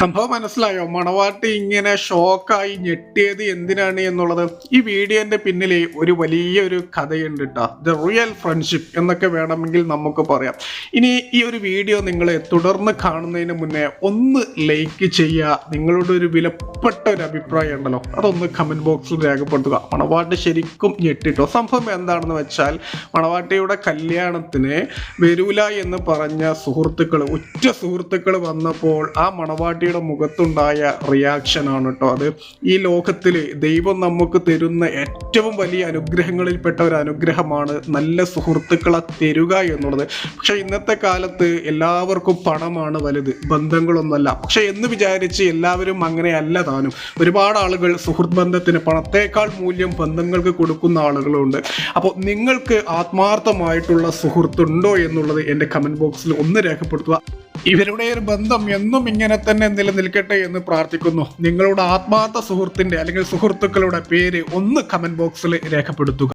സംഭവം മനസ്സിലായോ? മണവാട്ടി ഇങ്ങനെ ഷോക്കായി ഞെട്ടിയത് എന്തിനാണ് എന്നുള്ളത്? ഈ വീഡിയോന്റെ പിന്നിലെ ഒരു വലിയൊരു കഥയുണ്ട് കേട്ടോ ദ റിയൽ ഫ്രണ്ട്ഷിപ്പ് എന്നൊക്കെ വേണമെങ്കിൽ നമുക്ക് പറയാം. ഇനി ഈ ഒരു വീഡിയോ നിങ്ങളെ തുടർന്ന് കാണുന്നതിന് മുന്നേ ഒന്ന് ലൈക്ക് ചെയ്യുക നിങ്ങളുടെ ഒരു വിലപ്പെട്ട ഒരു അഭിപ്രായം ഉണ്ടല്ലോ. അതൊന്ന് കമന്റ് ബോക്സിൽ രേഖപ്പെടുത്തുക. മണവാട്ടി ശരിക്കും ഞെട്ടിട്ടോ? സംഭവം എന്താണെന്ന് വെച്ചാൽ മണവാട്ടിയുടെ കല്യാണത്തിന് വരൂല എന്ന് പറഞ്ഞ സുഹൃത്തുക്കൾ ഉറ്റ സുഹൃത്തുക്കൾ വന്നപ്പോൾ ആ മണവാട്ടിയുടെ മുഖത്തുണ്ടായ റിയാക്ഷൻ ആണ് കേട്ടോ അത്. ഈ ലോകത്തിൽ ദൈവം നമുക്ക് തരുന്ന ഏറ്റവും വലിയ അനുഗ്രഹങ്ങളിൽപ്പെട്ട ഒരു അനുഗ്രഹമാണ് നല്ല സുഹൃത്തുക്കളെ തരുക എന്നുള്ളത്. പക്ഷേ ഇന്നത്തെ കാലത്ത് എല്ലാവർക്കും പണമാണ് വലുത് ബന്ധങ്ങളൊന്നുമല്ല. പക്ഷേ എന്ന് വിചാരിച്ച് എല്ലാവരും അങ്ങനെയല്ല താനും. ഒരുപാട് ആളുകൾ സുഹൃത്ത് ബന്ധത്തിന് പണത്തേക്കാൾ മൂല്യം ബന്ധങ്ങൾക്ക് കൊടുക്കുന്ന ആളുകളുണ്ട്. അപ്പോൾ നിങ്ങൾക്ക് ആത്മാർത്ഥമായിട്ടുള്ള സുഹൃത്തുണ്ടോ എന്നുള്ളത് എന്റെ കമന്റ് ബോക്സിൽ ഒന്ന് രേഖപ്പെടുത്തുക. ഇവരുടെ ഒരു ബന്ധം എന്നും ഇങ്ങനെ തന്നെ നിലനിൽക്കട്ടെ എന്ന് പ്രാർത്ഥിക്കുന്നു. നിങ്ങളുടെ ആത്മാർത്ഥ സുഹൃത്തിന്റെ അല്ലെങ്കിൽ സുഹൃത്തുക്കളുടെ പേര് ഒന്ന് കമന്റ് ബോക്സിൽ രേഖപ്പെടുത്തുക.